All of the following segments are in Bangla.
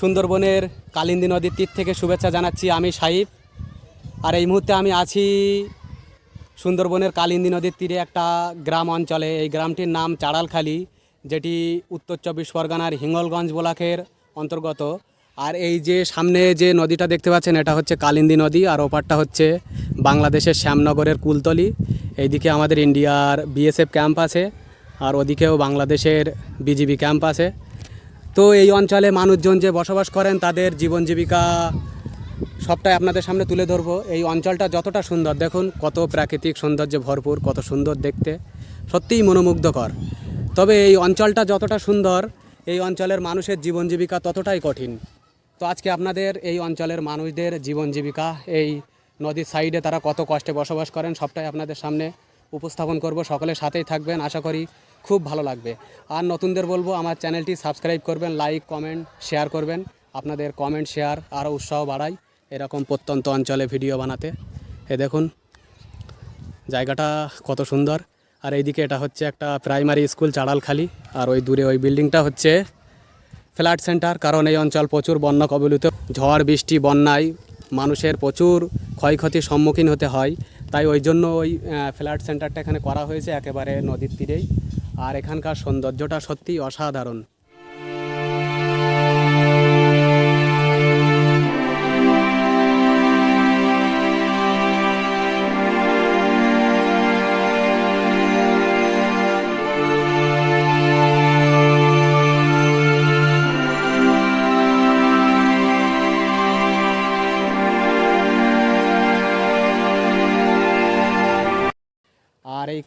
সুন্দরবনের কালিন্দী নদীর তীর থেকে শুভেচ্ছা জানাচ্ছি আমি সাহিব আর এই মুহূর্তে আমি আছি সুন্দরবনের কালিন্দী নদীর তীরে একটা গ্রাম অঞ্চলে। এই গ্রামটির নাম চাড়ালখালি, যেটি উত্তর চব্বিশ পরগনার হিঙ্গলগঞ্জ ব্লকের অন্তর্গত। আর এই যে সামনে যে নদীটা দেখতে পাচ্ছেন, এটা হচ্ছে কালিন্দী নদী, আর ওপারটা হচ্ছে বাংলাদেশের শ্যামনগরের কুলতলি। এইদিকে আমাদের ইন্ডিয়ার বিএসএফ ক্যাম্প আছে, আর ওদিকেও বাংলাদেশের বিজিবি ক্যাম্প আছে। তো এই অঞ্চলে মানুষজন যে বসবাস করেন, তাদের জীবন জীবিকা সবটাই আপনাদের সামনে তুলে ধরবো। এই অঞ্চলটা যতটা সুন্দর, দেখুন কত প্রাকৃতিক সৌন্দর্যে ভরপুর, কত সুন্দর দেখতে। সত্যিই মনোমুগ্ধকর। তবে এই অঞ্চলটা যতটা সুন্দর, এই অঞ্চলের মানুষের জীবন জীবিকা ততটাই কঠিন। তো আজকে আপনাদের এই অঞ্চলের মানুষদের জীবন জীবিকা, এই নদীর সাইডে তারা কত কষ্টে বসবাস করেন, সবটাই আপনাদের সামনে উপস্থাপন করব। সকলের সাথেই থাকবেন। আশা করি খুব ভালো লাগবে। আর নতুনদের বলব, আমার চ্যানেলটি সাবস্ক্রাইব করবেন, লাইক, কমেন্ট, শেয়ার করবেন। আপনাদের কমেন্ট, শেয়ার আরও উৎসাহ বাড়ায় এরকম প্রত্যন্ত অঞ্চলে ভিডিও বানাতে। এ দেখুন, জায়গাটা কত সুন্দর। আর এইদিকে এটা হচ্ছে একটা প্রাইমারি স্কুল চাড়ালখালি। আর ওই দূরে ওই বিল্ডিংটা হচ্ছে ফ্ল্যাট সেন্টার, কারণ এই অঞ্চল প্রচুর বন্যা কবলিত ঝড়, বৃষ্টি, বন্যায় মানুষের প্রচুর ক্ষয়ক্ষতির সম্মুখীন হতে হয়। তাই ওই জন্য ওই ফ্ল্যাট সেন্টারটা এখানে করা হয়েছে একেবারে নদীর তীরেই। আর এখানকার সৌন্দর্যটা সত্যিই অসাধারণ।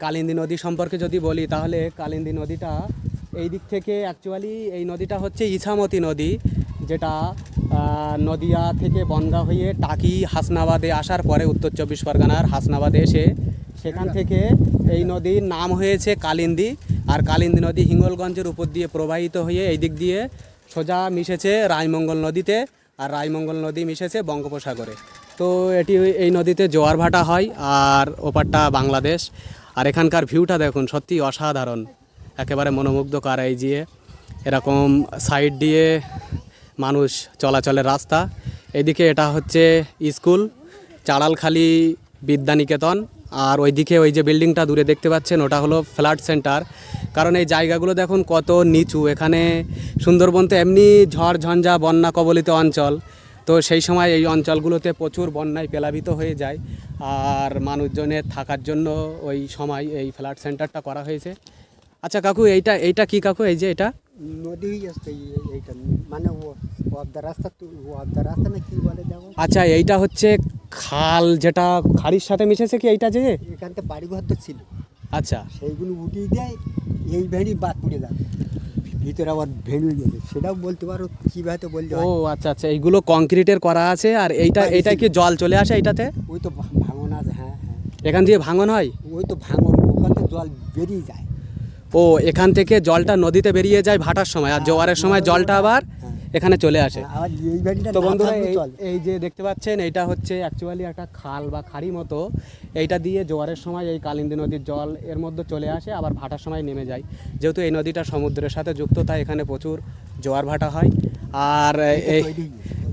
কালিন্দী নদী সম্পর্কে যদি বলি, তাহলে কালিন্দী নদীটা এই দিক থেকে অ্যাকচুয়ালি এই নদীটা হচ্ছে ইছামতি নদী, যেটা নদিয়া থেকে বনগা হয়ে টাকি হাসনাবাদে আসার পরে উত্তর চব্বিশ পরগনার হাসনাবাদে এসে সেখান থেকে এই নদীর নাম হয়েছে কালিন্দী। আর কালিন্দী নদী হিঙ্গলগঞ্জের উপর দিয়ে প্রবাহিত হয়ে এই দিক দিয়ে সোজা মিশেছে রায়মঙ্গল নদীতে, আর রায়মঙ্গল নদী মিশেছে বঙ্গোপসাগরে। তো এটি এই নদীতে জোয়ার ভাটা হয়, আর ওপারটা বাংলাদেশ। আর এখানকার ভিউটা দেখুন সত্যি অসাধারণ। একেবারে মনোমুগ্ধকর এই যে, এরকম সাইড দিয়ে মানুষ চলাচলের রাস্তা। এদিকে এটা হচ্ছে স্কুল, চাড়ালখালি বিদ্যানিকেতন। আর ওইদিকে ওই যে বিল্ডিংটা দূরে দেখতে পাচ্ছেন, ওটা হলো ফ্ল্যাট সেন্টার। কারণ এই জায়গাগুলো দেখুন কত নিচু। এখানে সুন্দরবন তো এমনি ঝড়, ঝঞ্ঝা, বন্যা কবলিত অঞ্চল। তো সেই সময় এই অঞ্চলগুলোতে প্রচুর বন্যায় প্লাবিত হয়ে যায় আর মানুষজনের থাকার জন্য ওই সময় এই ফ্ল্যাট সেন্টারটা করা হয়েছে। আচ্ছা কাকু এইটা এইটা কি কাকু? এই যে এটা? নদী এইটা মানে রাস্তা রাস্তা না কি বলে যাব? আচ্ছা এইটা হচ্ছে খাল যেটা খাড়ির সাথে মিশেছে কি এইটা যে? এখান থেকে বাড়ি ঘর তো ছিল। আচ্ছা। সেইগুলো উঠিয়ে দেয় এই ভেড়ি বাদ পড়ে যাবে। ভিতরে আবার ভেঙে গেছে সেটাও বলতে পারো কীভাবে বলতে ও আচ্ছা আচ্ছা এইগুলো কংক্রিটের করা আছে আর এইটা এটা কি জল চলে আসে এইটাতে? ওই তো ভাঙন আছে হ্যাঁ হ্যাঁ। এখান দিয়ে ভাঙন হয়? ওই তো ভাঙন ওখান থেকে জল বেরিয়ে যায়। ও এখান থেকে জলটা নদীতে বেরিয়ে যায় ভাটার সময় আর জোয়ারের সময় জলটা আবার। এখানে চলে আসে। আবার এই তো বন্ধুরা এই- যে দেখতে পাচ্ছেন এইটা হচ্ছে অ্যাকচুয়ালি একটা খাল বা খাড়ি মতো। এইটা দিয়ে জোয়ারের সময় এই কালিন্দী নদীর জল এর মধ্যে চলে আসে আবার ভাটার সময় নেমে যায়। যেহেতু এই নদীটা সমুদ্রের সাথে যুক্ত তাই এখানে প্রচুর জোয়ার ভাটা হয়। আর এই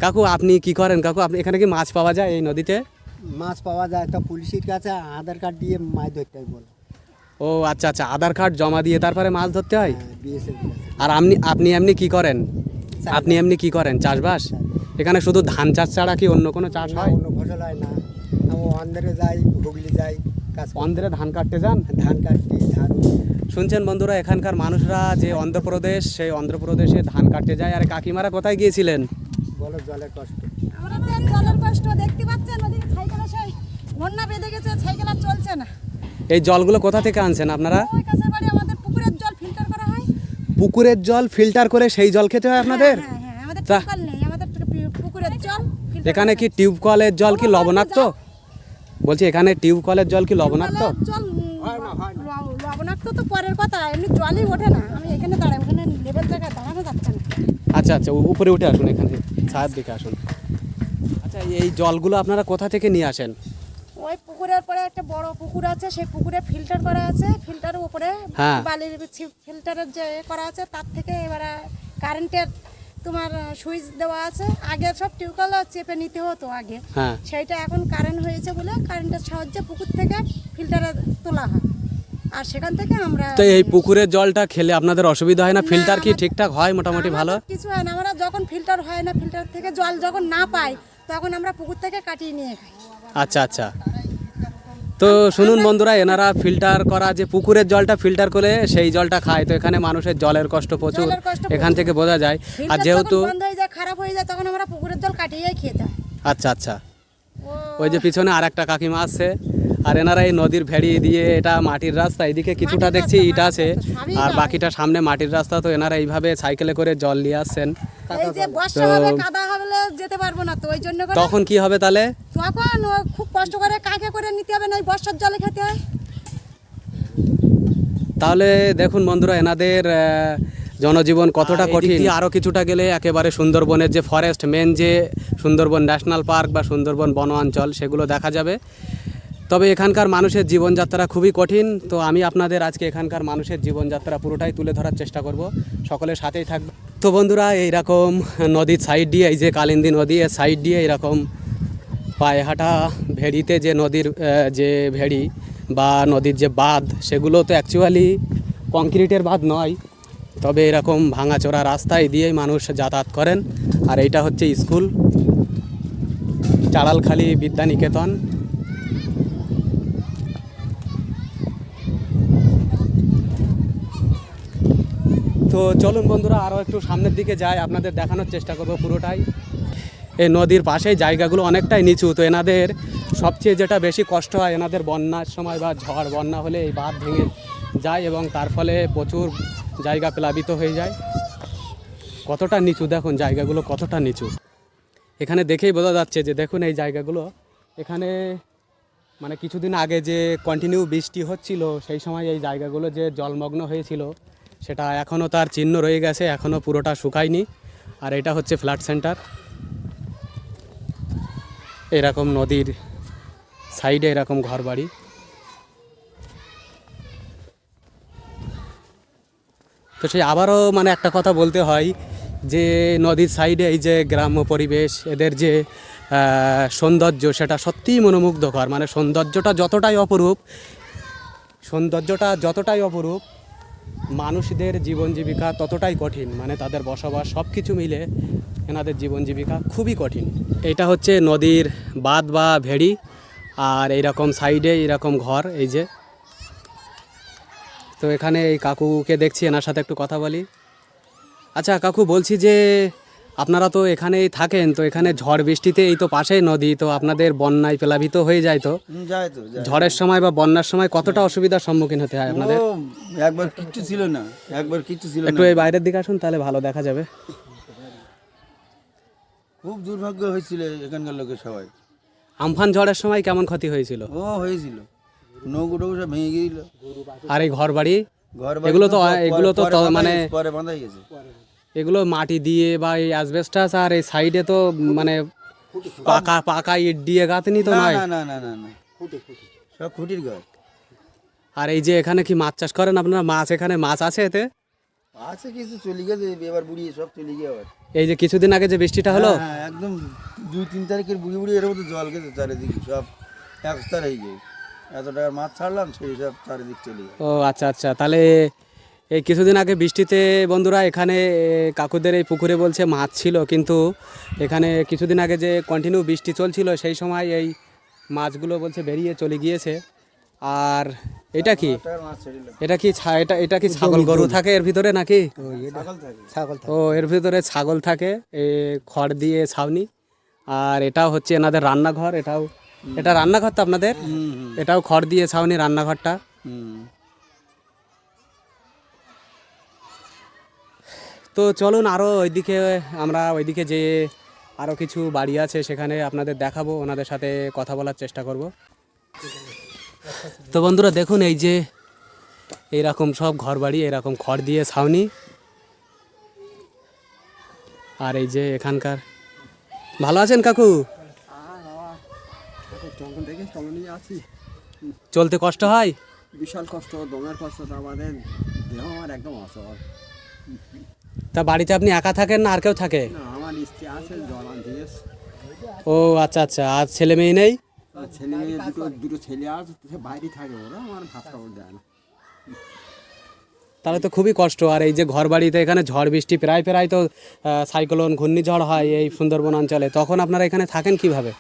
কাকু আপনি কি করেন? কাকু আপনি এখানে কি মাছ পাওয়া যায় এই নদীতে? মাছ পাওয়া যায় তা পুলিশের কাছে আধার কার্ড দিয়ে মাছ ধরতে হয় বলে। ও আচ্ছা আচ্ছা আধার কার্ড জমা দিয়ে তারপরে মাছ ধরতে হয়? হ্যাঁ আর আপনি আপনি এমনি কি করেন? আপনি এমনি কি করেন? চাষবাস? এখানে শুধু ধান চাষ ছাড়া কি অন্য কোনো চাষ হয়? অন্য ফসল হয় না। ও অন্ধ্রে যাই হুগলি যাই কাজ অন্ধ্রে ধান কাটতে যান? ধান কাটছি ধান। শুনছেন বন্ধুরা এখানকার মানুষরা যে অন্ধ্রপ্রদেশ সেই অন্ধ্রপ্রদেশে ধান কাটতে যায়। আর কাকিমারা কোথায় গিয়েছিলেন? বলো জলের কষ্ট। আমরা তো এই জলের কষ্ট দেখতে পাচ্ছেন ওদিকে সাইকেলে সেই বন্যা বেঁধে গেছে সাইকেল আর চলছে না। এই জলগুলো কোথা থেকে আনছেন আপনারা? ওই কাছের বাড়ি আমাদের পুকুরের জল ফিল্টার করা হয় পুকুরের জল ফিল্টার করে সেই জল খেতে হয় আপনাদের? হ্যাঁ হ্যাঁ তা- টিউবওয়েল নেই আমাদের পু- পুকুরের জল filter এখানে কি টিউব কলের জল কি লবণাক্ত? বলছি এখানে টিউব কলের জল কি লবণাক্ত? লবণাক্ত তো পরের কথা এমনি জলই ওঠে না। আমি এখানে দাঁড়াই ওখানে লেবেল জায়গায় দাঁড়ানো যাচ্ছে না। আচ্ছা আচ্ছা উপরে উঠে আসুন এখানে ছায়ের দিকে আসুন। আচ্ছা এই জলগুলো আপনারা কোথা থেকে নিয়ে আসেন? পুকুরের পরে একটা বড় পুকুর আছে সেই পুকুরে ফিল্টার করা আছে। ফিল্টারের উপরে হ্যাঁ। বালির ফিল্টারের যে এ করা আছে তার থেকে এবারে কারেন্টের তোমার সুইচ দেওয়া আছে। আগে সব টিউবওয়েল চেপে নিতে হতো আগে। হ্যাঁ। সেইটা এখন কারেন্ট হয়েছে বলে কারেন্টের সাহায্যে পুকুর থেকে ফিল্টারে তোলা হয়। আর সেখান থেকে আমরা তো এই পুকুরের জলটা খেলে আপনাদের অসুবিধা হয় না? না, ফিল্টার কি ঠিকঠাক হয় মোটামুটি ভালো? আমাদের কিছু হয় না আমরা যখন ফিল্টার হয় না ফিল্টার থেকে জল যখন না পাই তখন আমরা পুকুর থেকে কাটিয়ে নিয়ে খাই। আচ্ছা আচ্ছা। তো শুনুন বন্ধুরা এনারা ফিল্টার করা যে পুকুরের জলটা ফিল্টার করে সেই জলটা খায়। তো এখানে মানুষের জলের কষ্ট প্রচুর এখান থেকে বোঝা যায়। আর যেহেতু খারাপ হয়ে যায় তখন আমরা পুকুরের জল কাটিয়ে খেয়ে যাই। আচ্ছা আচ্ছা। ওই যে পিছনে আর একটা কাকিমা আসছে আর এনারা এই নদীর ভেড়ি দিয়ে এটা মাটির রাস্তা এদিকে কিছুটা দেখছি ইট আছে আর। বাকিটা সামনে মাটির রাস্তা তো এনারা এইভাবে সাইকেলে করে জল নিয়ে আসছেন। এই যে বর্ষা তো- হবে কাদা হবে যেতে পারব না ওই জন্য তখন কি হবে তাহলে? তখন খুব কষ্ট করে কাকে করে নিতে হবে না বর্ষার জলে খেতে হয়। তাহলে দেখুন বন্ধুরা এনাদের জনজীবন কতটা কঠিন। আরও কিছুটা গেলে একেবারে সুন্দরবনের যে ফরেস্ট মেন যে সুন্দরবন ন্যাশনাল পার্ক বা সুন্দরবন বন অঞ্চল সেগুলো দেখা যাবে। তবে এখানকার মানুষের জীবনযাত্রা খুবই কঠিন, তো আমি আপনাদের আজকে এখানকার মানুষের জীবনযাত্রা পুরোটাই তুলে ধরার চেষ্টা করব। সকলের সাথেই থাকবে তো বন্ধুরা, এইরকম নদীর সাইড দিয়ে, এই যে কালিন্দী নদী, এর সাইড দিয়ে এরকম পায়ে হাঁটা ভেড়িতে যে নদীর যে ভেড়ি বা নদীর যে বাঁধ, সেগুলো তো অ্যাকচুয়ালি কংক্রিটের বাঁধ নয়। তবে এরকম ভাঙাচোরা রাস্তায় দিয়েই মানুষ যাতায়াত করেন। আর এইটা হচ্ছে স্কুল চাড়ালখালি বিদ্যানিকেতন। তো চলুন বন্ধুরা আরও একটু সামনের দিকে যাই, আপনাদের দেখানোর চেষ্টা করব পুরোটাই। এই নদীর পাশেই জায়গাগুলো অনেকটাই নিচু, তো এনাদের সবচেয়ে যেটা বেশি কষ্ট হয়, এনাদের বন্যার সময় বা ঝড়, বন্যা হলে এই বাঁধ ভেঙে যায় এবং তার ফলে প্রচুর জায়গা প্লাবিত হয়ে যায়। কতটা নিচু, দেখুন জায়গাগুলো কতটা নিচু। এখানে দেখেই বোঝা যাচ্ছে যে, দেখুন এই জায়গাগুলো। এখানে মানে কিছুদিন আগে যে কন্টিনিউ বৃষ্টি হচ্ছিল, সেই সময় এই জায়গাগুলো যে জলমগ্ন হয়েছিল সেটা এখনও তার চিহ্ন রয়ে গেছে এখনও পুরোটা শুকায়নি। আর এটা হচ্ছে ফ্ল্যাট সেন্টার। এরকম নদীর সাইডে এরকম ঘর বাড়ি তো সেই আবারও মানে একটা কথা বলতে হয় যে নদীর সাইডে এই যে গ্রাম্য পরিবেশ, এদের যে সৌন্দর্য, সেটা সত্যিই মনোমুগ্ধকর। মানে সৌন্দর্যটা যতটাই অপরূপ, সৌন্দর্যটা যতটাই অপরূপ মানুষদের জীবন জীবিকা ততটাই কঠিন মানে তাদের বসবাস সব কিছু মিলে এনাদের জীবন জীবিকা খুবই কঠিন। এটা হচ্ছে নদীর বাঁধ বা ভেড়ি, আর এইরকম সাইডে এইরকম ঘর, এই যে। তো এখানে এই কাকুকে দেখছি, এনার সাথে একটু কথা বলি। আচ্ছা কাকু, বলছি যে আপনারা তো এখানেই থাকেন তো এখানে ঝড় বৃষ্টিতে এই তো পাশেই নদী তো আপনাদের বন্যায় প্লাবিত হয়ে যায় তো। যায় তো যায়। ঝড়ের সময় বা বন্যার সময় কতটা অসুবিধার সম্মুখীন হতে হয় আপনাদের? ও একবার কিচ্ছু ছিল না একবার কিচ্ছু ছিল একটু এই বাইরের দিকে আসুন তাহলে ভালো দেখা যাবে। খুব দুর্ভাগ্য হয়েছিল এখানকার লোকের সবাই। আমফান ঝড়ের সময় কেমন ক্ষতি হয়েছিল? ও হয়েছিল। নৌকো টৌকো সব ভেঙে গিয়েছিল আর এই ঘর বাড়ি ঘর এগুলো তো- এগুলো তো পরে তো বাঁধা মানে- পরে গেছে। এগুলো মাটি দিয়ে বা এই অ্যাসবেস্টাস আর এই সাইডে তো মানে পাকা পাকা ইট দিয়ে গাঁথনি তো না নয়? না না না না না। সব খুঁটির ঘর। আর এই যে এখানে কি মাছ চাষ করেন আপনারা? মাছ এখানে মাছ আছে এতে? আছে কিছু চলে গেছে এবার বুড়ি সব চলে গিয়ে আবার। এই যে কিছুদিন আগে যে বৃষ্টিটা হলো? হ্যাঁ, হ্যাঁ, একদম দুই তিন তারিখের বুড়ি বুড়ি এর মধ্যে জল গেছে চারিদিকে সব একস্তার হয়ে যায় এত টাকার মাছ ছাড়লাম সেই সব চারিদিক চলে ও আচ্ছা আচ্ছা। তাহলে এই কিছুদিন আগে বৃষ্টিতে বন্ধুরা এখানে কাকুদের এই পুকুরে বলছে মাছ ছিল কিন্তু এখানে কিছুদিন আগে যে কন্টিনিউ বৃষ্টি চলছিল সেই সময় এই মাছগুলো বলছে বেরিয়ে চলে গিয়েছে। আর এটা কি? এটা কি ছা- এটা এটা কি ছাগল গরু থাকে এর ভিতরে নাকি? ছাগল ও এর ভিতরে ছাগল থাকে এ খড় দিয়ে ছাউনি। আর এটাও হচ্ছে এনাদের রান্নাঘর এটাও এটা রান্নাঘর তো আপনাদের? হুম হুম। এটাও খড় দিয়ে ছাউনি রান্নাঘরটা। তো চলুন আরও ওইদিকে আমরা ওইদিকে যে আরও কিছু বাড়ি আছে সেখানে আপনাদের দেখাবো ওনাদের সাথে কথা বলার চেষ্টা করব। তো বন্ধুরা দেখুন এই যে এইরকম সব ঘর বাড়ি এরকম খড় দিয়ে ছাউনি। আর এই যে এখানকার ভালো আছেন কাকু? চলতে কষ্ট হয়? বিশাল কষ্ট দমের কষ্ট আমাদের দেহ আমার একদম অসহজ তা বাড়িতে আপনি একা থাকেন না আর কেউ থাকে? আমার স্ত্রী আছে জল আনতে ও আচ্ছা আচ্ছা আর ছেলে মেয়ে নেই? ছেলে মেয়ে দুটো দুটো ছেলে আছে বাইরে থাকে ওরা আমার ভাত খাবার দেয় না। তাহলে তো খুবই কষ্ট আর এই যে ঘর বাড়িতে এখানে ঝড় বৃষ্টি প্রায় প্রায় তো সাইক্লোন ঘূর্ণিঝড় হয় এই সুন্দরবন অঞ্চলে তখন আপনারা এখানে থাকেন কীভাবে?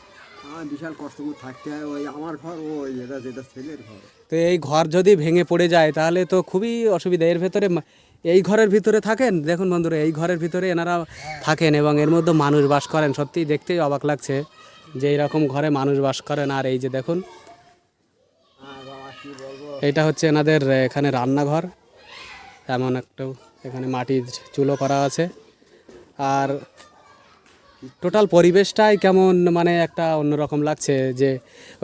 বিশাল কষ্ট করে থাকতে হয় ওই আমার ঘর ওই এটা যেটা ছেলের ঘর। তো এই ঘর যদি ভেঙে পড়ে যায় তাহলে তো খুবই অসুবিধা এর ভেতরে এই ঘরের ভিতরে থাকেন? দেখুন বন্ধুরা, এই ঘরের ভিতরে এনারা থাকেন এবং এর মধ্যে মানুষ বাস করেন। সত্যিই দেখতেই অবাক লাগছে যে এইরকম ঘরে মানুষ বাস করেন। আর এই যে দেখুন, এটা হচ্ছে এনাদের এখানে রান্নাঘর। এমন একটু এখানে মাটির চুলো করা আছে। আর টোটাল পরিবেশটাই কেমন মানে একটা অন্যরকম লাগছে যে,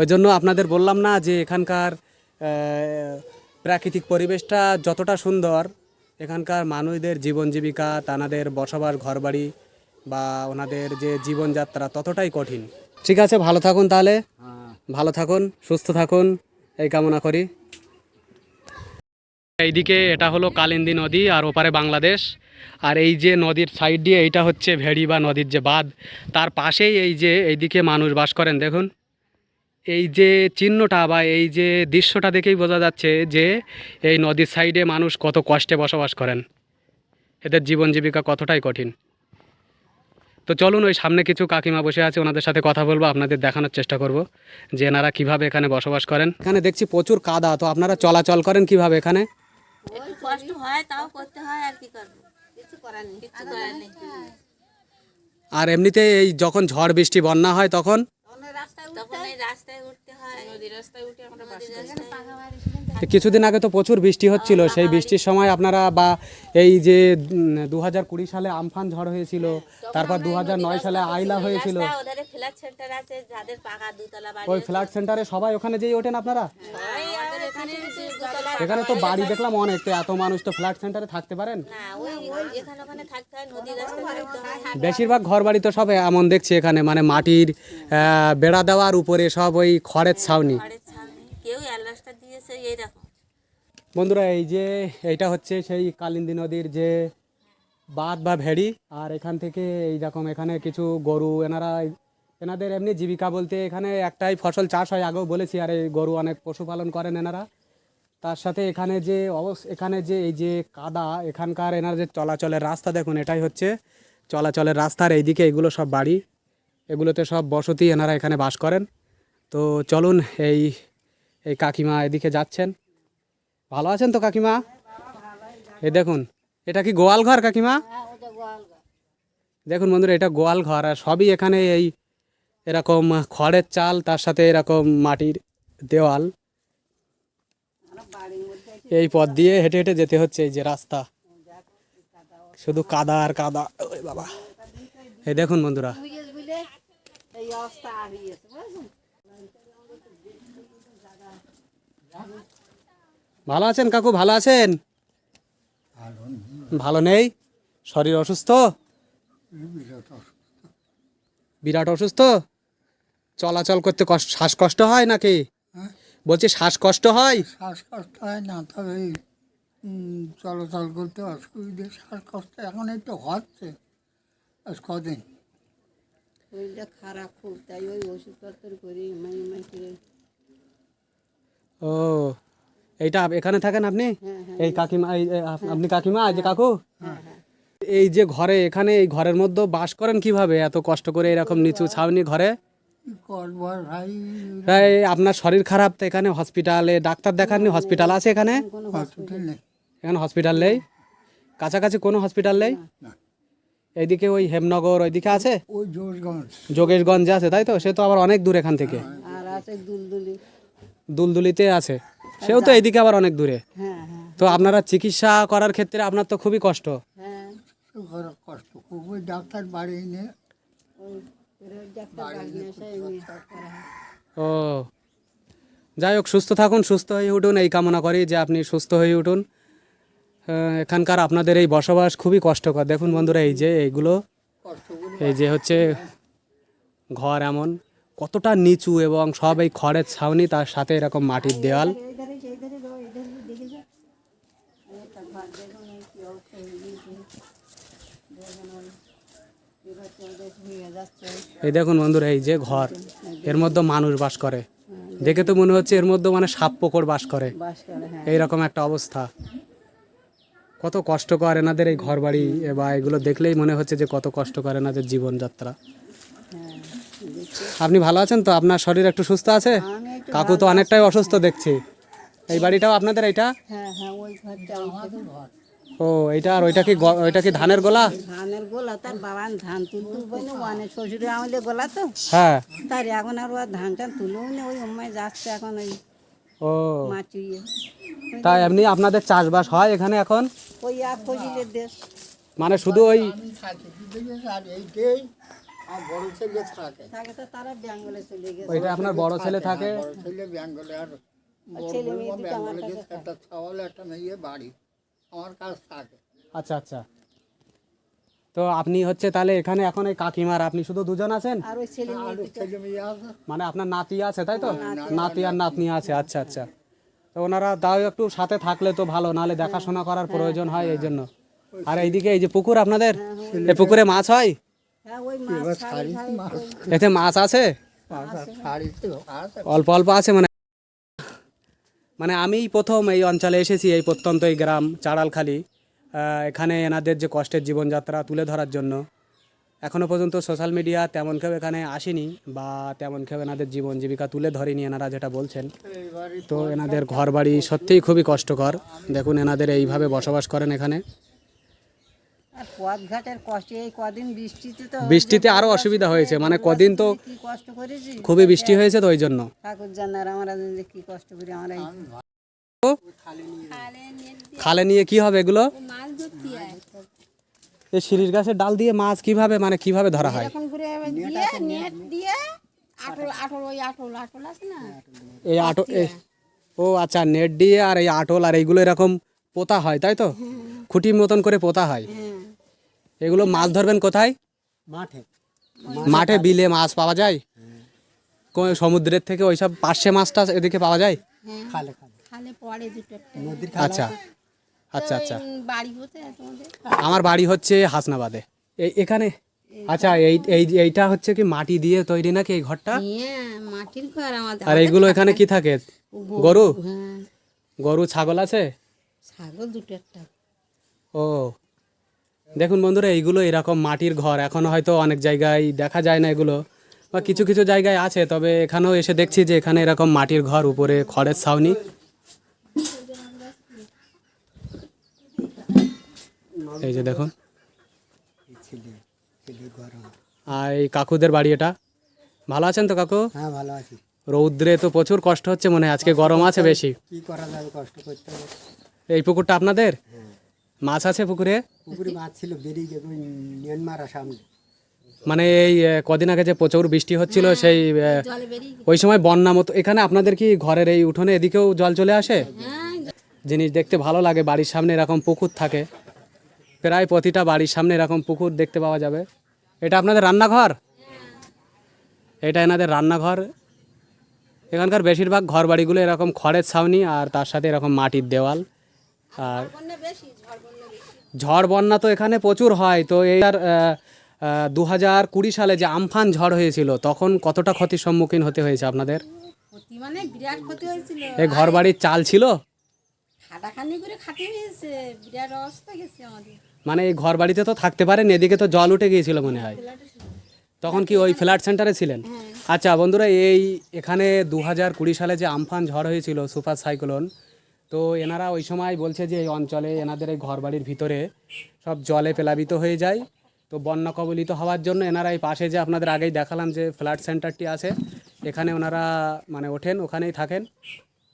ওই জন্য আপনাদের বললাম না যে এখানকার প্রাকৃতিক পরিবেশটা যতটা সুন্দর এখানকার মানুষদের জীবন জীবিকা তানাদের বসবাস ঘরবাড়ি বা ওনাদের যে জীবনযাত্রা ততটাই কঠিন। ঠিক আছে ভালো থাকুন তাহলে। হ্যাঁ। ভালো থাকুন সুস্থ থাকুন। এই কামনা করি। এইদিকে এটা হলো কালিন্দী নদী আর ওপারে বাংলাদেশ। আর এই যে নদীর সাইড দিয়ে এইটা হচ্ছে ভেড়ি বা নদীর যে বাঁধ তার পাশেই এই যে এইদিকে মানুষ বাস করেন দেখুন। এই যে চিহ্নটা বা এই যে দৃশ্যটা দেখেই বোঝা যাচ্ছে যে এই নদীর সাইডে মানুষ কত কষ্টে বসবাস করেন। এদের জীবন জীবিকা কতটাই কঠিন। তো চলুন ওই সামনে কিছু কাকিমা বসে আছে ওনাদের সাথে কথা বলব আপনাদের দেখানোর চেষ্টা করব যে এনারা কীভাবে এখানে বসবাস করেন। এখানে দেখছি প্রচুর কাদা তো আপনারা চলাচল করেন কীভাবে এখানে? কষ্ট হয় তাও করতে হয় আর কি করব? কিছু করার নেই কিছু করার নেই। আর এমনিতে এই যখন ঝড় বৃষ্টি বন্যা হয় তখন? তখন এই রাস্তায় উঠতে কিছুদিন আগে তো প্রচুর বৃষ্টি হচ্ছিল সেই বৃষ্টির সময় আপনারা বা এই যে দু হাজার কুড়ি সালে আমফান ঝড় হয়েছিল তারপর দু হাজার নয় সালে আইলা হয়েছিল। রাস্তা ওধারে ফ্ল্যাট সেন্টার আছে যাদের পাকা দুতলা বাড়ি ওই ফ্ল্যাট সেন্টারে সবাই ওখানে যেই ওঠেন আপনারা? এখানে দুতলা এখানে তো বাড়ি দেখলাম অনেক তো এত মানুষ তো ফ্ল্যাট সেন্টারে থাকতে পারেন? না ওই এখানে ওখানে থাকতে হয় নদী রাস্তায় থাকতে হয়। বেশিরভাগ ঘর বাড়ি তো সব এমন দেখছি এখানে মানে মাটির বেড়া দেওয়ার উপরে সব ওই খড়ের ছাউনি। কেউ দিয়েছে এইরকম। বন্ধুরা এই যে এইটা হচ্ছে সেই কালিন্দী নদীর যে বাঁধ বা ভেড়ি আর এখান থেকে এই রকম এখানে কিছু গরু এনারা এনাদের এমনি জীবিকা বলতে এখানে একটাই ফসল চাষ হয় আগেও বলেছি আর এই গরু অনেক পশুপালন করেন এনারা। তার সাথে এখানে যে অবস এখানে যে এই যে কাদা এখানকার এনার যে চলাচলের রাস্তা দেখুন এটাই হচ্ছে চলাচলের রাস্তার এইদিকে এগুলো সব বাড়ি। এগুলোতে সব বসতি এনারা এখানে বাস করেন। তো চলুন এই এই কাকিমা এদিকে যাচ্ছেন। ভালো আছেন তো কাকিমা? এই দেখুন, এটা কি গোয়াল ঘর কাকিমা? দেখুন বন্ধুরা, এটা গোয়াল ঘর, আর সবই এখানে এই এরকম খড়ের চাল, তার সাথে এরকম মাটির দেওয়াল। এই পথ দিয়ে হেঁটে হেঁটে যেতে হচ্ছে এই যে রাস্তা। শুধু কাদা আর কাদা ওই বাবা। এই দেখুন বন্ধুরা। ভালো আছেন কাকু? ভালো আছেন? ভালো নেই? শরীর অসুস্থ? বিরাট অসুস্থ? চলাচল করতে কষ্ট শ্বাসকষ্ট হয় নাকি? বলছি শ্বাসকষ্ট হয়? শ্বাসকষ্ট হয় না তবে চলাচল করতে অসুবিধে। শ্বাসকষ্ট এখন একটু হচ্ছে কদিন? শরীরটা খারাপ খুব তাই ওই ওষুধপত্র করি মাই মাই করে। ও এইটা এখানে থাকেন আপনি? এই কাকিমা এই এই আপনি কাকিমা এই যে কাকু? এই যে ঘরে এখানে এই ঘরের মধ্যে বাস করেন কীভাবে? এত কষ্ট করে এরকম নিচু ছাউনি ঘরে? আপনার শরীর খারাপ তো এখানে হসপিটালে ডাক্তার দেখাননি? হসপিটাল আছে এখানে? এখানে হসপিটাল নেই? কাছাকাছি কোনো হসপিটাল নেই? এইদিকে ওই হেমনগর ওইদিকে আছে? ওই যোগেশগঞ্জে আছে তাই তো? সে তো আবার অনেক দূর এখান থেকে। আর আছে দুলদুলি। দুলদুলিতে আছে। সেও তো এইদিকে আবার অনেক দূরে। হ্যাঁ হ্যাঁ। তো আপনারা চিকিৎসা করার ক্ষেত্রে আপনার তো খুবই কষ্ট। হ্যাঁ। কষ্ট ডাক্তার বাড়ি নিয়ে। ও। যাই হোক সুস্থ থাকুন সুস্থ হয়ে উঠুন এই কামনা করি যে আপনি সুস্থ হয়ে উঠুন। এখানকার আপনাদের এই বসবাস খুবই কষ্টকর। দেখুন বন্ধুরা এই যে এইগুলো এই যে হচ্ছে ঘর এমন কতটা নিচু এবং সব এই খড়ের ছাউনি তার সাথে এরকম মাটির দেওয়াল এইধারে এইধারে যাও এইধারে দেখে যাও একটা ঘর দেখুন এই কি অবস্থা হয়ে গিয়েছে। এই দেখুন বন্ধুরা এই যে ঘর এর মধ্যে মানুষ বাস করে। দেখে তো মনে হচ্ছে এর মধ্যে মানে সাপ পোকর বাস করে। এইরকম একটা অবস্থা। কত কষ্টকর এনাদের এই ঘর বাড়ি বা এগুলো দেখলেই মনে হচ্ছে যে কত কষ্ট করে এনাদের জীবনযাত্রা। আপনি ভালো আছেন তো? আপনার শরীর একটু সুস্থ আছে? কাকু তো অনেকটাই অসুস্থ দেখছি। এই বাড়িটাও আপনাদের এইটা? হ্যাঁ হ্যাঁ ওই ঘরটা আমাদের। ঘর ও এইটা আর ওইটা কি ওইটা কি ধানের গোলা? ধানের গোলা তার বাবার ধান তুলতে বলে অনেক শ্বশুরের আমলে গোলা তো। হ্যাঁ। তার এখন আর ধান টান তুলেও না ওই অম্মায় যাচ্ছে এখন ওই ও। মাচুইয়ে তাই এমনি আপনাদের চাষবাস হয় এখানে এখন? ওই এক ফসলের দেশ। মানে শুধু ওই আমি থাকি বিদেশে আর বড় ছেলে থাকে থাকে তো তারা বেঙ্গলে চলে গেছে। ওইটা আপনার বড় ছেলে থাকে? ছেলে বেঙ্গলে আর ছেলে মেয়ে দুটো আমার কাছে একটা ছাওয়াল একটা মেয়ে বাড়ি। আমার কাছ থাকে। আচ্ছা আচ্ছা। তো আপনি হচ্ছে তাহলে এখানে এখন এই কাকিমার আপনি শুধু দুজন আছেন? আর ওই ছেলে মেয়ে আর ছেলে মেয়ে আছে। মানে আপনার নাতি আছে তাই তো? নাতি। আর নাতনি আছে আচ্ছা আচ্ছা। তো ওনারা তাও একটু সাথে থাকলে তো ভালো নাহলে দেখাশোনা করার প্রয়োজন হয় এই জন্য। আর এইদিকে এই যে পুকুর আপনাদের এই পুকুরে মাছ হয়? হ্যাঁ ওই মাছ ছাড়ি ওই- এতে মাছ আছে। অল্প অল্প আছে মানে মানে আমি প্রথম এই অঞ্চলে এসেছি, এই প্রত্যন্ত এই গ্রাম চাড়ালখালি এখানে এনাদের যে কষ্টের জীবনযাত্রা তুলে ধরার জন্য। এখনও পর্যন্ত সোশ্যাল মিডিয়া তেমন কেউ এখানে আসেনি বা তেমন কেউ এনাদের জীবন জীবিকা তুলে ধরেনি এনারা যেটা বলছেন। তো এনাদের ঘর বাড়ি সত্যিই খুবই কষ্টকর। দেখুন এনাদের এইভাবে বসবাস করেন এখানে। আর পথ কষ্ট এই কদিন বৃষ্টিতে তো বৃষ্টিতে আরও অসুবিধা হয়েছে। মানে কদিন তো কি কষ্ট করেছি? খুবই বৃষ্টি হয়েছে তো ওই জন্য। ঠাকুর জানার আমরা যে কি কষ্ট করি আমরা এই খালে নিয়ে কি হবে এগুলো? এই শিরিষ গাছের ডাল দিয়ে মাছ কীভাবে মানে কীভাবে ধরা হয়? এখন ঘুরে দিয়ে নেট দিয়ে আটল আটল ওই আটল আটল আছে না? এই আটো এই- ও আচ্ছা নেট দিয়ে আর এই আটল আর এইগুলো এরকম পোতা হয় তাই তো? খুঁটির মতন করে পোতা হয়। এগুলো মাছ ধরবেন কোথায়? মাঠে। মাঠে বিলে মাছ পাওয়া যায়? সমুদ্রের থেকে ওইসব পার্শে মাছটা এদিকে পাওয়া যায়? খালে খালে। খালে পড়ে দুটো নদীর আচ্ছা। আচ্ছা আচ্ছা। বাড়ি তোমাদের? আমার বাড়ি হচ্ছে হাসনাবাদে। এই এখানে? আচ্ছা এই এই এইটা হচ্ছে কি মাটি দিয়ে তৈরি নাকি এই ঘরটা? হ্যাঁ মাটির ঘর আমাদের। আর এইগুলো এখানে কি থাকে? গরু? হ্যাঁ। গরু ছাগল আছে? ছাগল দুটো একটা। ও দেখুন বন্ধুরা এইগুলো এরকম মাটির ঘর। এখনও হয়তো অনেক জায়গায় দেখা যায় না এগুলো। বা কিছু কিছু জায়গায় আছে তবে এখানেও এসে দেখছি যে এখানে এরকম মাটির ঘর উপরে খড়ের ছাউনি। এই যে দেখুন। আর এই কাকুদের বাড়ি এটা। ভালো আছেন তো কাকু? হ্যাঁ ভালো আছি। রৌদ্রে তো প্রচুর কষ্ট হচ্ছে মনে হয় আজকে গরম আছে বেশি। কি করা যাবে কষ্ট করতে এই পুকুরটা আপনাদের? মাছ আছে পুকুরে? পুকুরে মাছ ছিল বেরিয়ে গেছে ওই মিয়ানমার সামনে। মানে এই কদিন আগে যে প্রচুর বৃষ্টি হচ্ছিল সেই জলে বেরিয়ে ওই সময় বন্যা মতো এখানে আপনাদের কি ঘরের এই উঠোনে এদিকেও জল চলে আসে? হ্যাঁ জিনিস দেখতে ভালো লাগে বাড়ির সামনে এরকম পুকুর থাকে। প্রায় প্রতিটা বাড়ির সামনে এরকম পুকুর দেখতে পাওয়া যাবে। এটা আপনাদের রান্নাঘর? এটা এনাদের রান্নাঘর। এখানকার বেশিরভাগ ঘর বাড়িগুলো এরকম খড়ের ছাউনি আর তার সাথে এরকম মাটির দেওয়াল। আর ঝড় বন্যা তো এখানে প্রচুর হয়। তো এই দু হাজার কুড়ি সালে যে আমফান ঝড় হয়েছিল তখন কতটা ক্ষতির সম্মুখীন হতে হয়েছে আপনাদের? মানে বিরাট ক্ষতি হয়েছিল। এই ঘর বাড়ির চাল ছিল? খাটাখানি করে খাটি হয়েছে বিরাট অবস্থা গেছে আমাদের। মানে এই ঘর বাড়িতে তো থাকতে পারেন এদিকে তো জল উঠে গিয়েছিল মনে হয়। তখন কি ওই ফ্ল্যাট সেন্টারে ছিলেন? আচ্ছা বন্ধুরা এই এখানে দু হাজার কুড়ি সালে যে আমফান ঝড় হয়েছিল সুপার সাইক্লোন তো এনারা ওই সময় বলছে যে এই অঞ্চলে এনাদের এই ঘর বাড়ির ভিতরে সব জলে প্লাবিত হয়ে যায়। তো বন্যা কবলিত হওয়ার জন্য এনারা এই পাশে যে আপনাদের আগেই দেখালাম যে ফ্ল্যাট সেন্টারটি আছে, এখানে ওনারা মানে ওঠেন, ওখানেই থাকেন।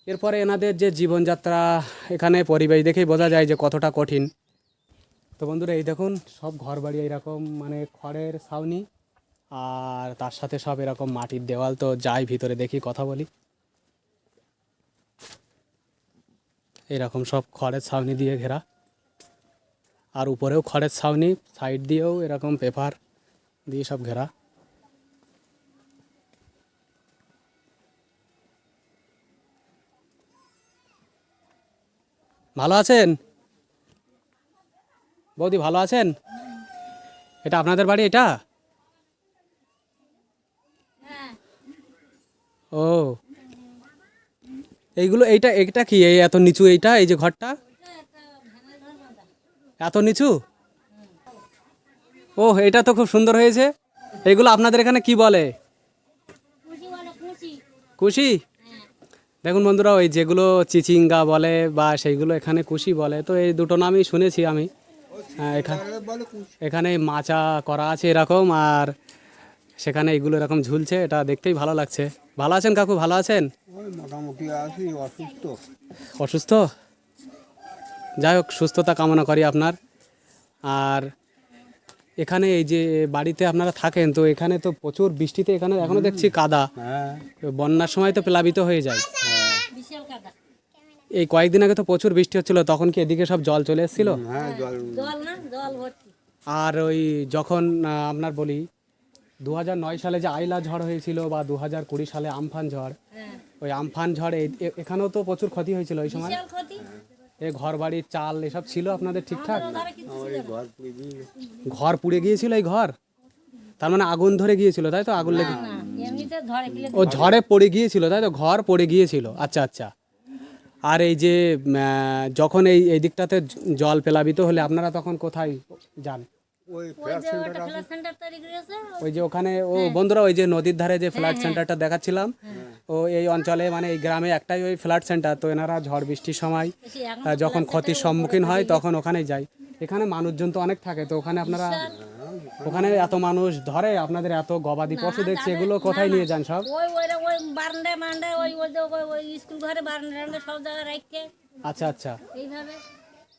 এরপরে এনাদের যে জীবনযাত্রা, এখানে পরিবেশ দেখেই বোঝা যায় যে কতটা কঠিন। তো বন্ধুরা, এই দেখুন, সব ঘর বাড়ি এরকম মানে খড়ের ছাউনি, আর তার সাথে সব এরকম মাটির দেওয়াল। তো যাই ভিতরে দেখি, কথা বলি। এরকম সব খড়ের ছাউনি দিয়ে ঘেরা। আর উপরেও খড়ের ছাউনি সাইড দিয়েও এরকম পেপার দিয়ে সব ঘেরা। ভালো আছেন? বৌদি ভালো আছেন? এটা আপনাদের বাড়ি এটা? হ্যাঁ। ও। এইগুলো, এইটা এটা কি? এই এত নিচু এইটা, এই যে ঘরটা? এত নিচু? ও এটা তো খুব সুন্দর হয়েছে। এগুলো আপনাদের এখানে কি বলে? কুশি? দেখুন বন্ধুরা, ওই যেগুলো চিচিঙ্গা বলে বা সেইগুলো এখানে কুশি বলে। তো এই দুটো নামই শুনেছি আমি। এখানে এখানে মাচা করা আছে এরকম, আর সেখানে এগুলো এরকম ঝুলছে এটা দেখতেই ভালো লাগছে। ভালো আছেন কাকু? ভালো আছেন? মোটামুটি আছি অসুস্থ। অসুস্থ? যাই হোক সুস্থতা কামনা করি আপনার। আর এখানে এই যে বাড়িতে আপনারা থাকেন তো এখানে তো প্রচুর বৃষ্টিতে এখানে এখনও দেখছি কাদা। হ্যাঁ। বন্যার সময় তো প্লাবিত হয়ে যায়। এই কয়েকদিন আগে তো প্রচুর বৃষ্টি হচ্ছিল তখন কি এদিকে সব জল চলে এসেছিল? হ্যাঁ জল। জল না জল ভর্তি। আর ওই যখন আপনার বলি দু নয় সালে যে আইলা ঝড় হয়েছিল বা দু হাজার কুড়ি সালে আমফান ঝড় ওই আমফান ঝড়ে এ- এখানেও তো প্রচুর ক্ষতি হয়েছিল ওই সময়। বিশাল ক্ষতি। এই ঘর বাড়ি চাল এসব ছিল আপনাদের ঠিকঠাক। ঘর পুড়ে গিয়েছিল। এই ঘর? তার মানে আগুন ধরে গিয়েছিল তাই তো আগুন লেগে ও ঝড়ে পড়ে গিয়েছিল তাই তো ঘর পড়ে গিয়েছিল। আচ্ছা আচ্ছা। আর এই যে যখন এই এই দিকটাতে জল প্লাবিত হলে আপনারা তখন কোথায় যান? ওই যে ওখানে ও বন্ধুরা ওই যে নদীর ধারে যে ফ্ল্যাট সেন্টারটা দেখাচ্ছিলাম ও এই অঞ্চলে মানে এই গ্রামে একটাই ওই ফ্ল্যাট সেন্টার তো এনারা ঝড় বৃষ্টির সময় যখন ক্ষতির সম্মুখীন হয় তখন ওখানেই যায়। এখানে মানুষজন তো অনেক থাকে তো ওখানে আপনারা ওখানে এত মানুষ ধরে আপনাদের এত গবাদি পশু দেখছি এগুলো কোথায় নিয়ে যান সব? ওই ওই ওই ওই ওই যে ওই ওই স্কুল ঘরে বারান্দা সব জায়গায় রাখতে আচ্ছা আচ্ছা। এইভাবে।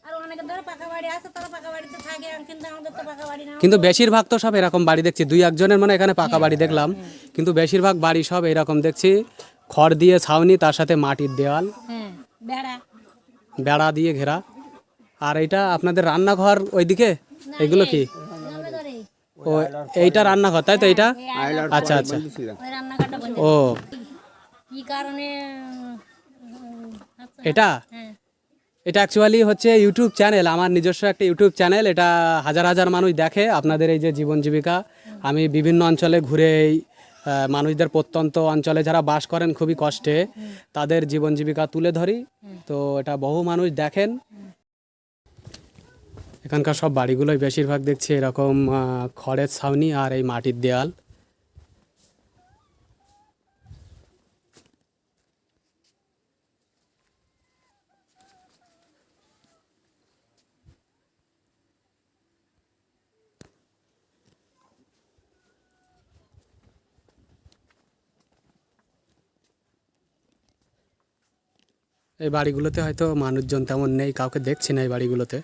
আর অনেকে ধরে পাকা বাড়ি আছে তারা পাকা বাড়িতে থাকে কিন্তু আমাদের তো পাকা বাড়ি না। কিন্তু বেশিরভাগ তো সব এরকম বাড়ি দেখছি। দুই একজনের মানে এখানে পাকা বাড়ি দেখলাম। কিন্তু বেশিরভাগ বাড়ি সব এরকম দেখছি। খড় দিয়ে ছাউনি তার সাথে মাটির দেওয়াল হ্যাঁ বেড়া। দিয়ে ঘেরা। আর এটা আপনাদের রান্নাঘর ওইদিকে? এগুলো কি? ও এইটা রান্নাঘর তাই তো এইটা? আচ্ছা আচ্ছা। ওই রান্নাঘরটা বন্ধ ও। কি কারণে আচ্ছা, এটা? হ্যাঁ। এটা অ্যাকচুয়ালি হচ্ছে ইউটিউব চ্যানেল আমার নিজস্ব একটা ইউটিউব চ্যানেল এটা হাজার হাজার মানুষ দেখে, আপনাদের এই যে জীবন জীবিকা। আমি বিভিন্ন অঞ্চলে ঘুরে মানুষদের প্রত্যন্ত অঞ্চলে যারা বাস করেন খুবই কষ্টে, তাদের জীবন জীবিকা তুলে ধরি। তো এটা বহু মানুষ দেখেন। এখানকার সব বাড়িগুলোই বেশিরভাগ দেখছি এরকম খড়ের ছাউনি আর এই মাটির দেয়াল। এই বাড়িগুলোতে হয়তো মানুষজন তেমন নেই, কাউকে দেখছি না এই বাড়িগুলোতে।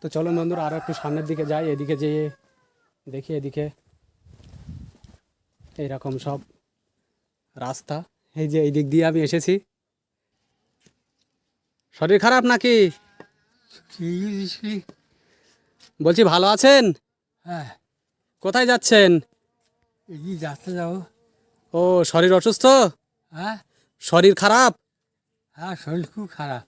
তো চলো বন্ধুরা আরও একটু সামনের দিকে যাই, এদিকে যেয়ে দেখি, এদিকে এইরকম সব রাস্তা। এই যে এই দিক দিয়ে আমি এসেছি। শরীর খারাপ নাকি? বলছি ভালো আছেন? হ্যাঁ। কোথায় যাচ্ছেন? যাচ্ছে যাব। ও শরীর অসুস্থ? হ্যাঁ। শরীর খারাপ? হ্যাঁ শরীর খুব খারাপ।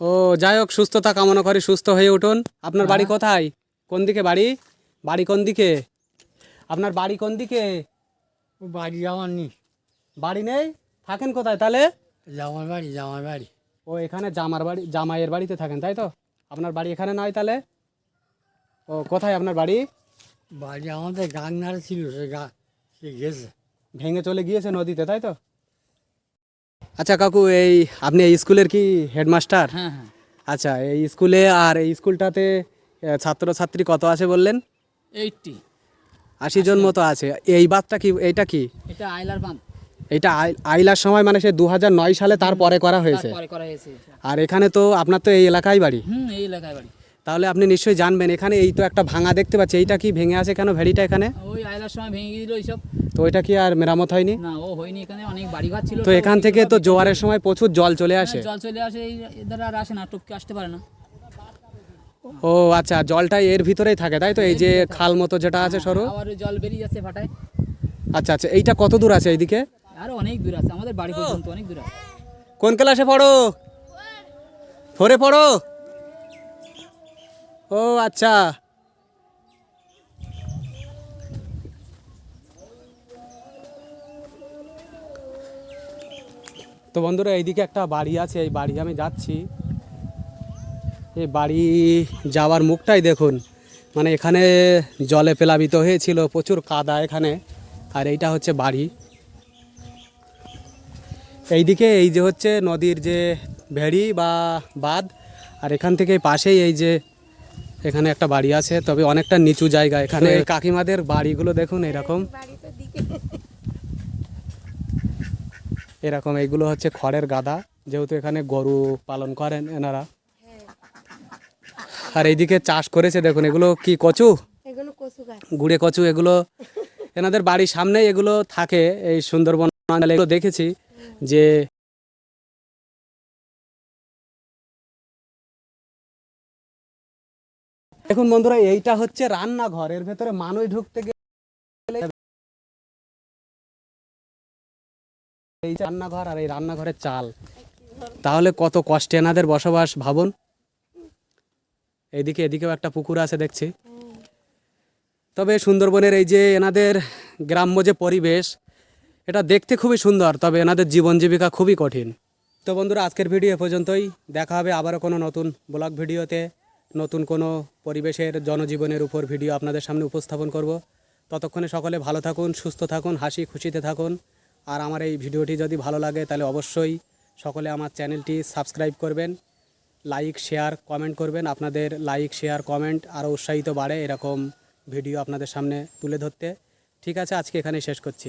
ও যাই হোক সুস্থতা কামনা করি সুস্থ হয়ে উঠুন। আপনার বাড়ি কোথায়? কোন দিকে বাড়ি? বাড়ি কোন দিকে? আপনার বাড়ি কোন দিকে? ও বাড়ি যাওয়ার নি বাড়ি নেই? থাকেন কোথায় তাহলে? জামার বাড়ি জামার বাড়ি। ও এখানে জামার বাড়ি জামাইয়ের বাড়িতে থাকেন তাই তো? আপনার বাড়ি এখানে নয় তাহলে? ও কোথায় আপনার বাড়ি? বাড়ি আমাদের গাংনারে ছিল সে গা সে গেছে। ভেঙে চলে গিয়েছে নদীতে তাই তো? আচ্ছা কাকু এই আপনি এই স্কুলের কি হেডমাস্টার? হ্যাঁ হ্যাঁ। আচ্ছা এই স্কুলে আর এই স্কুলটাতে ছাত্রছাত্রী কত আছে বললেন? এইটটি। আশি জন মতো আছে। এই বাঁধটা কি এইটা কি? এটা আইলার বাঁধ। এটা আই- আইলার সময় মানে সে দু নয় সালে তারপরে করা হয়েছে। করা হয়েছে। আর এখানে তো আপনার তো এই এলাকায় বাড়ি? হুম এই এলাকায় বাড়ি। তাহলে আপনি নিশ্চয়ই জানবেন। এখানে এই তো একটা ভাঙা দেখতে পাচ্ছি। এইটা কি ভেঙে আছে কেন? ভেড়িটা এখানে? ওই আইলার সময় ভেঙে গিয়েছিল এইসব। তো এটা কি আর মেরামত হয়নি? না ও হয়নি এখানে। অনেক বাড়িঘর ছিল। তো এখান থেকে তো জোয়ারের সময় প্রচুর জল চলে আসে। জল চলে আসে। এই আর আসে না টপকে আসতে পারে না। ও আচ্ছা জলটা এর ভিতরেই থাকে তাই তো? এই যে খাল মতো যেটা আছে সরু। আবার জল বেরিয়ে যাচ্ছে ফাটায়। আচ্ছা আচ্ছা এইটা কত দূর আছে এইদিকে? আরও অনেক দূর আছে। আমাদের বাড়ি পর্যন্ত অনেক দূর আছে। কোন ক্লাসে পড়ো? ফোরে পড়ো? ও আচ্ছা। তো বন্ধুরা, এইদিকে একটা বাড়ি আছে, এই বাড়ি আমি যাচ্ছি। এই বাড়ি যাওয়ার মুখটাই দেখুন মানে এখানে জলে প্লাবিত হয়েছিল, প্রচুর কাদা এখানে, আর এইটা হচ্ছে বাড়ি। এইদিকে এই যে হচ্ছে নদীর যে ভেড়ি বা বাঁধ, আর এখান থেকে পাশেই এই যে এখানে একটা বাড়ি আছে তবে অনেকটা নিচু জায়গা এখানে। কাকিমাদের বাড়িগুলো দেখুন এরকম। এরকম এইগুলো হচ্ছে খড়ের গাদা যেহেতু এখানে গরু পালন করেন এনারা। আর এইদিকে চাষ করেছে দেখুন এগুলো কি কচু? কচু গাছ। গুড়ে কচু এগুলো। এনাদের বাড়ির সামনেই এগুলো থাকে এই সুন্দরবন অঞ্চলে এগুলো দেখেছি যে দেখুন বন্ধুরা, এইটা হচ্ছে রান্নাঘর। এর ভেতরে মানুষ ঢুকতে গেলে এই রান্নাঘর আর এই রান্নাঘরের চাল। তাহলে কত কষ্টে এনাদের বসবাস, ভাবুন। এইদিকে, এদিকেও একটা পুকুর আছে, দেখছি। তবে সুন্দরবনের এই যে এনাদের গ্রাম্য যে পরিবেশ, এটা দেখতে খুবই সুন্দর, তবে এনাদের জীবন জীবিকা খুবই কঠিন। তো বন্ধুরা, আজকের ভিডিও পর্যন্তই। দেখা হবে আবারও কোনো নতুন ব্লগ ভিডিওতে। নতুন কোনো পরিবেশের জনজীবনের উপর ভিডিও আপনাদের সামনে উপস্থাপন করব। ততক্ষণে সকলে ভালো থাকুন, সুস্থ থাকুন, হাসি খুশিতে থাকুন। আর আমার এই ভিডিওটি যদি ভালো লাগে, তাহলে অবশ্যই সকলে আমার চ্যানেলটি সাবস্ক্রাইব করবেন, লাইক, শেয়ার, কমেন্ট করবেন। আপনাদের লাইক, শেয়ার, কমেন্ট আরও উৎসাহিত বাড়ে এরকম ভিডিও আপনাদের সামনে তুলে ধরতে। ঠিক আছে, আজকে এখানে শেষ করছি।